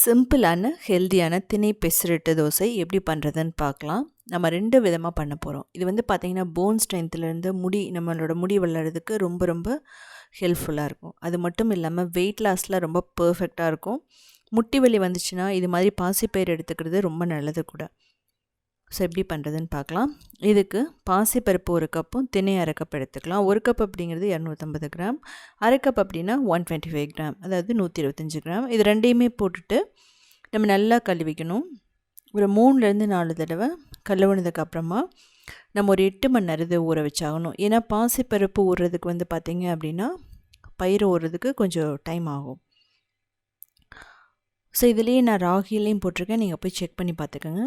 சிம்பிளான ஹெல்தியான திணை பெசரட்டு தோசை எப்படி பண்ணுறதுன்னு பார்க்கலாம். நம்ம ரெண்டு விதமாக பண்ண போகிறோம் இது வந்து பார்த்திங்கன்னா போன் ஸ்ட்ரென்த்துலேருந்து முடி நம்மளோட முடி வளர்கிறதுக்கு ரொம்ப ரொம்ப ஹெல்ப்ஃபுல்லாக இருக்கும். அது மட்டும் இல்லாமல் வெயிட் லாஸில் ரொம்ப பர்ஃபெக்டாக இருக்கும். முட்டி வலி வந்துச்சுன்னா இது மாதிரி பாசிப்பயிர் எடுத்துக்கிறது ரொம்ப நல்லது கூட. ஸோ எப்படி பண்ணுறதுன்னு பார்க்கலாம். இதுக்கு பாசிப்பருப்பு ஒரு கப்பும் திணை அரை கப் எடுத்துக்கலாம். ஒரு கப் அப்படிங்கிறது இரநூத்தம்பது கிராம். அரை கப் அப்படின்னா ஒன் டுவெண்ட்டி ஃபைவ் கிராம் அதாவது நூற்றி இருபத்தஞ்சி கிராம். இது ரெண்டையுமே போட்டுட்டு நம்ம நல்லா கழுவிக்கணும். ஒரு மூணுலேருந்து நாலு தடவை கழுவுனதுக்கு அப்புறமா நம்ம ஒரு எட்டு மணி நேரம் இது ஊற வச்சாகணும். ஏன்னா பாசிப்பருப்பு ஊறுறதுக்கு வந்து பார்த்திங்க அப்படின்னா பயிர் ஊறுறதுக்கு கொஞ்சம் டைம் ஆகும். ஸோ இதுலேயே நான் ராகிலையும் போட்டிருக்கேன். நீங்கள் போய் செக் பண்ணி பார்த்துக்கோங்க.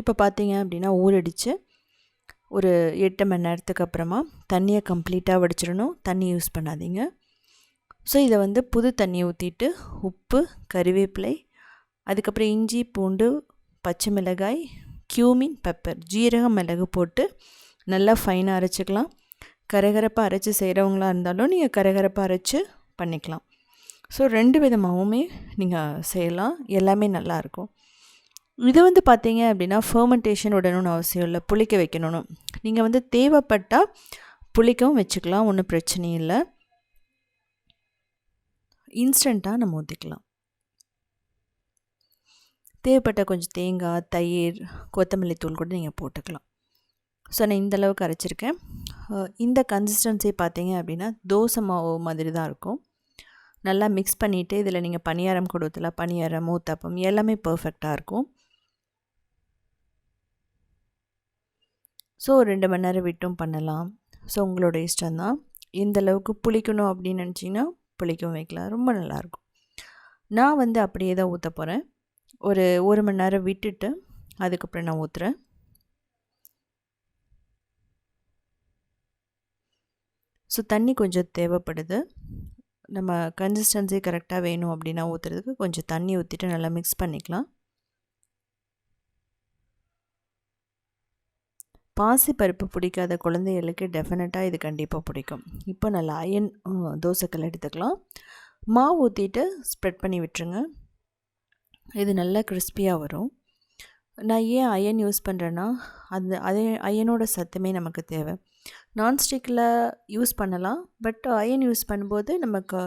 இப்போ பார்த்தீங்க அப்படின்னா ஊறடிச்சு ஒரு எட்டு மணி நேரத்துக்கு அப்புறமா தண்ணியை கம்ப்ளீட்டாக வடிச்சிடணும். தண்ணி யூஸ் பண்ணாதீங்க. ஸோ இதை வந்து புது தண்ணியை ஊற்றிட்டு உப்பு கறிவேப்பிலை அதுக்கப்புறம் இஞ்சி பூண்டு பச்சை மிளகாய் கியூமின் பெப்பர் ஜீரகம் மிளகு போட்டு நல்லா ஃபைனாக அரைச்சிக்கலாம். கரகரப்பாக அரைச்சி செய்கிறவங்களா இருந்தாலும் நீங்கள் கரகரப்பாக அரைச்சி பண்ணிக்கலாம். ஸோ ரெண்டு விதமாகவுமே நீங்கள் செய்யலாம். எல்லாமே நல்லாயிருக்கும் இது வந்து பார்த்தீங்க அப்படின்னா ஃபர்மெண்டேஷன் விடணும்னு அவசியம் இல்லை. புளிக்க வைக்கணும்னு. நீங்கள் வந்து தேவைப்பட்டால் புளிக்கவும் வச்சுக்கலாம் ஒன்றும் பிரச்சனையும் இல்லை. இன்ஸ்டண்ட்டாக நம்ம ஊற்றிக்கலாம் தேவைப்பட்ட கொஞ்சம் தேங்காய் தயிர் கொத்தமல்லி தூள் கூட நீங்கள் போட்டுக்கலாம். ஸோ நான் இந்த அளவுக்கு அரைச்சிருக்கேன். இந்த கன்சிஸ்டன்சி பார்த்தீங்க அப்படின்னா தோசை மாவு மாதிரி தான் இருக்கும். நல்லா மிக்ஸ் பண்ணிவிட்டு இதில் நீங்கள் பணியாரம் கொடுத்துல பணியாரம் ஊத்தப்பம் எல்லாமே பர்ஃபெக்டாக இருக்கும். ஸோ ரெண்டு மணி நேரம் விட்டும் பண்ணலாம். ஸோ உங்களோட இஷ்டம்தான். எந்த அளவுக்கு புளிக்கணும் அப்படின்னு நினச்சிங்கன்னா புளிக்கவும் வைக்கலாம். ரொம்ப நல்லாயிருக்கும். நான் வந்து அப்படியே தான் ஊற்ற போகிறேன் ஒரு ஒரு மணி நேரம் விட்டுட்டு அதுக்கப்புறம் நான் ஊற்றுறேன் ஸோ தண்ணி கொஞ்சம் தேவைப்படுது. நம்ம கன்சிஸ்டன்சி கரெக்டாக வேணும் அப்படின்னா ஊற்றுறதுக்கு கொஞ்சம் தண்ணி ஊற்றிட்டு நல்லா மிக்ஸ் பண்ணிக்கலாம். பாசி பருப்பு பிடிக்காத குழந்தைகளுக்கு டெஃபினட்டாக இது கண்டிப்பாக பிடிக்கும். இப்போ நல்லா அயன் தோசைக்கல் எடுத்துக்கலாம். மாவு ஊற்றிட்டு ஸ்ப்ரெட் பண்ணி விட்டுருங்க. இது நல்லா கிறிஸ்பியாக வரும். நான் ஏன் அயன் யூஸ் பண்ணுறேன்னா அந்த அதே அயனோட சத்துமே நமக்கு தேவை. நான்ஸ்டிக்கில் யூஸ் பண்ணலாம். பட் அயன் யூஸ் பண்ணும்போது நமக்கு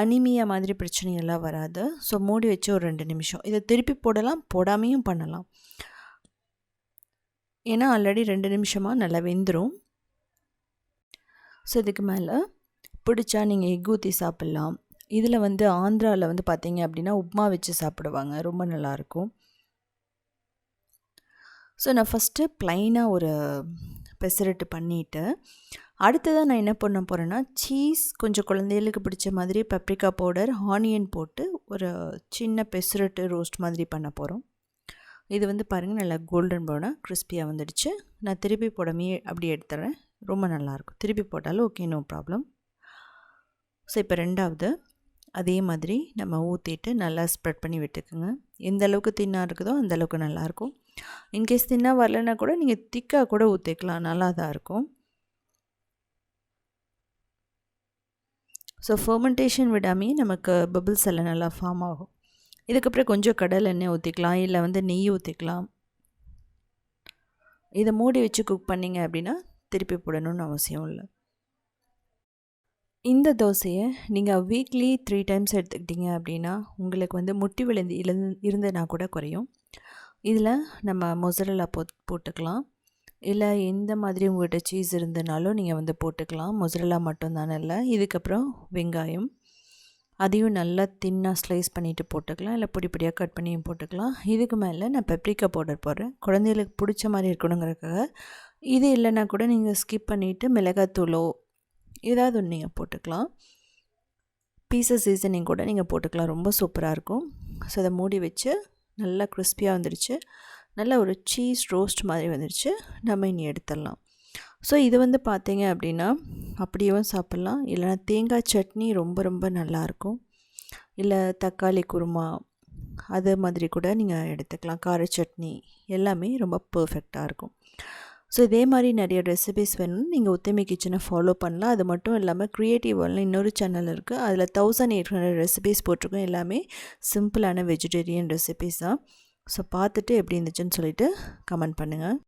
அனிமியா மாதிரி பிரச்சனையெல்லாம் வராது. ஸோ மூடி வச்சு ஒரு ரெண்டு நிமிஷம். இதை திருப்பி போடலாம். போடாமையும் பண்ணலாம். ஏன்னா ஆல்ரெடி ரெண்டு நிமிஷமாக நல்லா வெந்துடும் ஸோ இதுக்கு மேலே பிடிச்சா நீங்கள் எக் ஊற்றி சாப்பிட்லாம். இதில் வந்து ஆந்திராவில் வந்து பார்த்தீங்க அப்படின்னா உப்மா வச்சு சாப்பிடுவாங்க. ரொம்ப நல்லாயிருக்கும். ஸோ நான் ஃபஸ்ட்டு ப்ளைனாக ஒரு பெசரட்டு பண்ணிவிட்டு அடுத்ததாக நான் என்ன பண்ண போகிறேன்னா சீஸ் கொஞ்சம் குழந்தைகளுக்கு பிடிச்ச மாதிரி பப்ரிக்கா பவுடர் ஆனியன் போட்டு ஒரு சின்ன பெசரட்டு ரோஸ்ட் மாதிரி பண்ண போகிறோம் இது வந்து பாருங்கள் நல்லா கோல்டன் ப்ரௌனாக கிறிஸ்பியாக வந்துடுச்சு. நான் திருப்பி போடாமையே அப்படி எடுத்துறேன். ரொம்ப நல்லாயிருக்கும் திருப்பி போட்டாலும் ஓகே நோ ப்ராப்ளம் ஸோ இப்போ ரெண்டாவது அதே மாதிரி நம்ம ஊற்றிட்டு நல்லா ஸ்ப்ரெட் பண்ணி விட்டுக்குங்க. எந்த அளவுக்கு தின்னாக இருக்குதோ அந்த அளவுக்கு நல்லாயிருக்கும் இன்கேஸ் தின்னா வரலன்னா கூட நீங்கள் திக்காக கூட ஊற்றிக்கலாம் நல்லா தான் இருக்கும். ஸோ ஃபர்மெண்டேஷன் விடாமே நமக்கு பபிள்ஸ் எல்லாம் நல்லா ஃபார்ம் ஆகும். இதுக்கப்புறம் கொஞ்சம் கடல் எண்ணெய் ஊற்றிக்கலாம் இல்லை வந்து நெய் ஊற்றிக்கலாம் இதை மூடி வச்சு குக் பண்ணிங்க அப்படின்னா திருப்பி போடணும்னு அவசியம் இல்லை. இந்த தோசையை நீங்கள் வீக்லி த்ரீ டைம்ஸ் எடுத்துக்கிட்டிங்க அப்படின்னா உங்களுக்கு வந்து முட்டி விழுந்து இழந்து இருந்ததுனா கூட குறையும். இதில் நம்ம மொசரலா போ போட்டுக்கலாம். இல்லை எந்த மாதிரி உங்கள்கிட்ட சீஸ் இருந்தனாலும் நீங்கள் வந்து போட்டுக்கலாம். மொசரலா மட்டும்தானே இல்லை இதுக்கப்புறம் வெங்காயம். அதையும் நல்லா தின்னாக ஸ்லைஸ் பண்ணிவிட்டு போட்டுக்கலாம். இல்லை பொடி பொடியாக கட் பண்ணியும் போட்டுக்கலாம். இதுக்கு மேலே நான் பெப்ரிக்கா பவுடர் போடுறேன். குழந்தைகளுக்கு பிடிச்ச மாதிரி இருக்கணுங்கிறதுக்காக. இது இல்லைன்னா கூட நீங்கள் ஸ்கிப் பண்ணிவிட்டு மிளகாத்தூளோ ஏதாவது ஒன்று நீங்கள் போட்டுக்கலாம். பீசஸ் சீசனிங் கூட நீங்கள் போட்டுக்கலாம். ரொம்ப சூப்பராக இருக்கும். ஸோ அதை மூடி வச்சு நல்லா கிறிஸ்பியாக வந்துடுச்சு நல்லா ஒரு சீஸ் ரோஸ்ட் மாதிரி வந்துடுச்சு நம்ம இனி எடுத்துடலாம். ஸோ இது வந்து பார்த்தீங்க அப்படின்னா அப்படியும் சாப்பிட்லாம். இல்லைனா தேங்காய் சட்னி ரொம்ப ரொம்ப நல்லாயிருக்கும். இல்லை தக்காளி குருமா அது மாதிரி கூட நீங்கள் எடுத்துக்கலாம். கார சட்னி எல்லாமே ரொம்ப பர்ஃபெக்டாக இருக்கும். ஸோ இதே மாதிரி நிறைய ரெசிபிஸ் வேணும்னு நீங்கள் உத்தமி கிச்சனை ஃபாலோ பண்ணலாம். அது மட்டும் இல்லாமல் க்ரியேட்டிவ் வேர்ல்ட்னு இன்னொரு சேனல் இருக்குது அதில் தௌசண்ட் எயிட் ஹண்ட்ரட் ரெசிபிஸ் போட்டிருக்கோம். எல்லாமே சிம்பிளான வெஜிடேரியன் ரெசிபிஸ் தான். ஸோ பார்த்துட்டு எப்படி இருந்துச்சுன்னு சொல்லிட்டு கமெண்ட் பண்ணுங்கள்